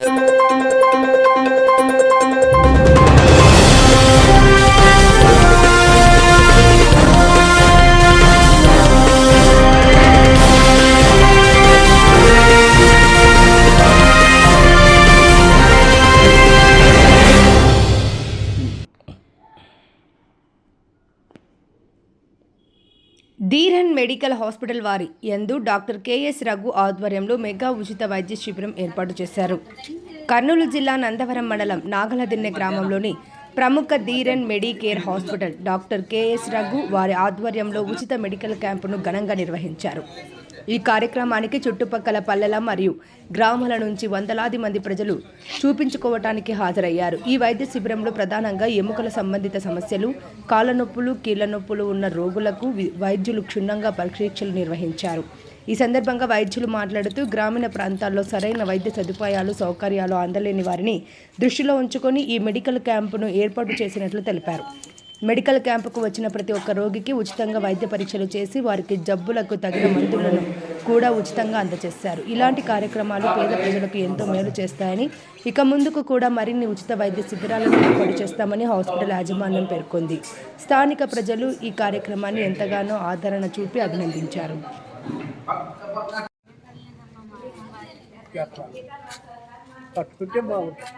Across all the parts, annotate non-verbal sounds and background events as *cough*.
you *laughs* Dheeran medical hospital వారి యందు doctor K S Raghu ఆధ్వర్యంలో మెగా ఉచిత వైద్య శిబిరం ఏర్పాటు చేశారు. కర్నూలు జిల్లా నందవరం మండలం నాగలదిన్నె గ్రామంలోని ప్రముఖ Dheeran medicare hospital doctor K S Raghu వారి ఆధ్వర్యంలో ఉచిత మెడికల్ క్యాంపును ఘనంగా నిర్వహించారు. ఈ కార్యక్రమానికి చుట్టుపక్కల పల్లెల మరియు గ్రామాల నుంచి వందలాది మంది ప్రజలు చూపించుకోవటానికి హాజరయ్యారు. ఈ వైద్య శిబిరంలో ప్రధానంగా ఎముకల సంబంధిత సమస్యలు కాళ్ళ నొప్పులు కీళ్ళ నొప్పులు ఉన్న రోగులకు వైద్యులు క్షుణ్ణంగా పరీక్షలు నిర్వహించారు. ఈ సందర్భంగా వైద్యులు మాట్లాడుతూ గ్రామీణ ప్రాంతాల్లో సరైన వైద్య సదుపాయాలు సౌకర్యాలు అందలేని వారిని దృష్టిలో ఉంచుకొని ఈ మెడికల్ క్యాంపును ఏర్పాటు చేసినట్లు తెలిపారు. మెడికల్ క్యాంపుకు వచ్చిన ప్రతి ఒక్క రోగికి ఉచితంగా వైద్య పరీక్షలు చేసి వారికి జబ్బులకు తగిన మందులను కూడా ఉచితంగా అందజేశారు. ఇలాంటి కార్యక్రమాలు పేద ప్రజలకు ఎంతో మేలు చేస్తాయని ఇక ముందుకు కూడా మరిన్ని ఉచిత వైద్య శిబిరాలను ఏర్పాటు చేస్తామని హాస్పిటల్ యాజమాన్యం పేర్కొంది. స్థానిక ప్రజలు ఈ కార్యక్రమాన్ని ఎంతగానో ఆదరణ చూపి అభినందించారు. పట్టుకుంటే బాగుంటుంది.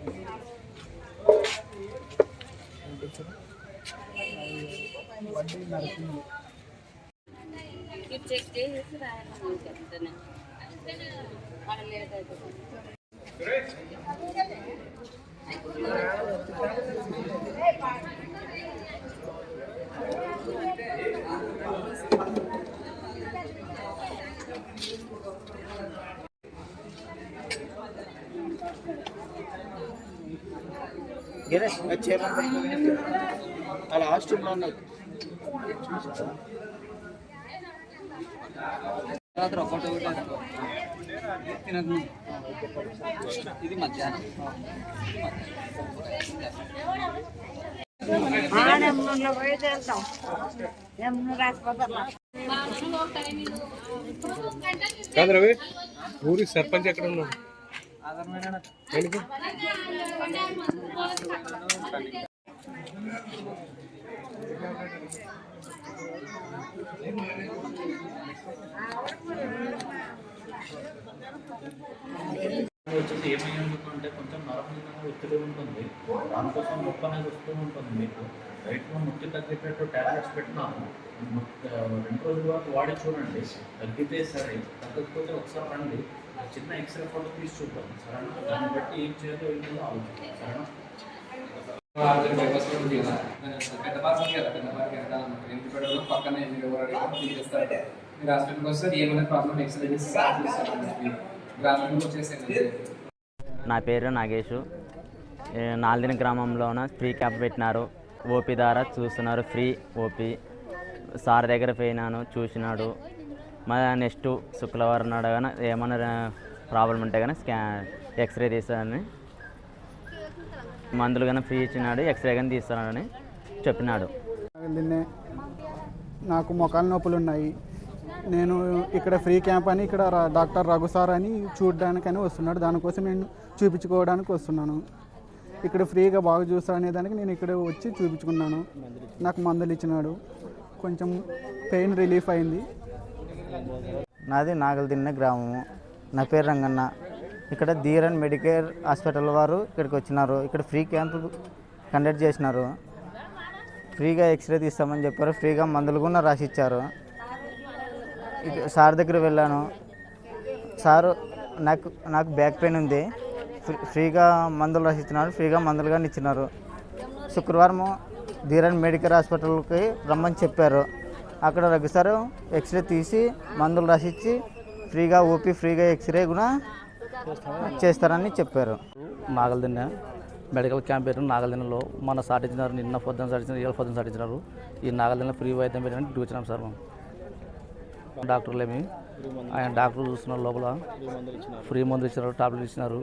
ఇది రాయాలని చెప్తాను. మన లేట్ అవుతుంది అలా హాస్టల్లో ఉన్నాయి. ఇది మధ్యాహ్నం కాదు రవి ఊరి సర్పంచ్ ఎక్కడ ఉన్నాడు వచ్చేసి ఏమయ్యేందుకు అంటే కొంచెం నరమైన ఒత్తిడి ఉంటుంది దానికోసం నొప్పి అనేది వస్తూ ఉంటుంది మీకు రైట్లో నొప్పి తగ్గేటట్టు టాబ్లెట్స్ పెట్టినాము రెండు రోజుల వరకు వాడి చూడండి తగ్గితే సరే తగ్గకపోతే ఒకసారి రండి చిన్న ఎక్స్రే ఫోటో తీసి చూద్దాం సరేనా దాన్ని బట్టి ఏం చేయాలో ఏంటో ఆలోచిస్తాం సరేనా ఆర్జర్ బైపాస్ కూడా ఉంది కదా పెద్ద కదా పెద్ద పక్కన ఎవరు తీసేస్తారు. మీరు హాస్పిటల్కి వస్తే ఏమైనా ప్రాబ్లం ఎక్స్రే చేసి గ్రామంలో వచ్చేసేయండి నా పేరు నాగేషు నాలుదిన గ్రామంలోన ఫ్రీ క్యాంప్ పెట్టినారు. ఓపీ ద్వారా చూస్తున్నారు. Free OP. సార్ దగ్గర పోయినాను చూసినాడు. మా నెక్స్ట్ శుక్రవారం నాడు కానీ ఏమైనా ప్రాబ్లం ఉంటే కానీ స్కా ఎక్స్రే తీసానని మందులు కానీ ఫ్రీ ఇచ్చినాడు ఎక్స్రే కానీ తీస్తానని చెప్పినాడు. నిన్నే నాకు మొఖాల నొప్పులు ఉన్నాయి. నేను ఇక్కడ ఫ్రీ క్యాంప్ అని ఇక్కడ డాక్టర్ రఘు సార్ అని చూడడానికని వస్తున్నాడు. దానికోసం నేను చూపించుకోవడానికి వస్తున్నాను. ఇక్కడ ఫ్రీగా బాగా చూస్తారనే దానికి నేను ఇక్కడ వచ్చి చూపించుకున్నాను. నాకు మందులు ఇచ్చినాడు. కొంచెం పెయిన్ రిలీఫ్ అయింది. నాది నాగలదిన్నె గ్రామము. నా పేరు రంగన్న. ఇక్కడ ధీరన్ మెడికేర్ హాస్పిటల్ వారు ఇక్కడికి వచ్చినారు. ఇక్కడ ఫ్రీ క్యాంప్ కండక్ట్ చేసినారు. ఫ్రీగా ఎక్స్రే తీస్తామని చెప్పారు. ఫ్రీగా మందులు కూడా రాసి ఇచ్చారు సార్ దగ్గర వెళ్ళాను. సారు నాకు నాకు బ్యాక్ పెయిన్ ఉంది. ఫ్రీ- ఫ్రీగా మందులు రాసిచ్చినారు. ఫ్రీగా మందులు కానీ ఇచ్చినారు. శుక్రవారం ధీరన్ మెడికల్ హాస్పిటల్కి రమ్మని చెప్పారు. అక్కడ రఘు సారు ఎక్స్రే తీసి మందులు రాసిచ్చి ఫ్రీగా ఓపీ ఫ్రీగా ఎక్స్రే కూడా చేస్తారని చెప్పారు. నాగలదిన్న మెడికల్ క్యాంప్ పెట్టిన నాగలదిన్నలో మన సాటించినారు నిన్న పొద్దున సాటించినారు ఇవాళ పొద్దున సాటించినారు ఈ నాగలదిన్న ఫ్రీ వైద్యం పెట్టడానికి చూసినాం సార్ మనం డాక్టర్లేమి ఆయన డాక్టర్ చూస్తున్నారు లోపల ఫ్రీ మందులు ఇచ్చినారు టాబ్లెట్ ఇచ్చినారు.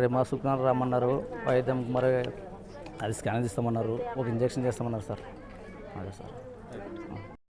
రేపు మా శుక్రవారం రమ్మన్నారు వైద్యం మరి అది స్కాన్ ఇస్తామన్నారు ఒక ఇంజక్షన్ చేస్తామన్నారు సార్. అదే సార్.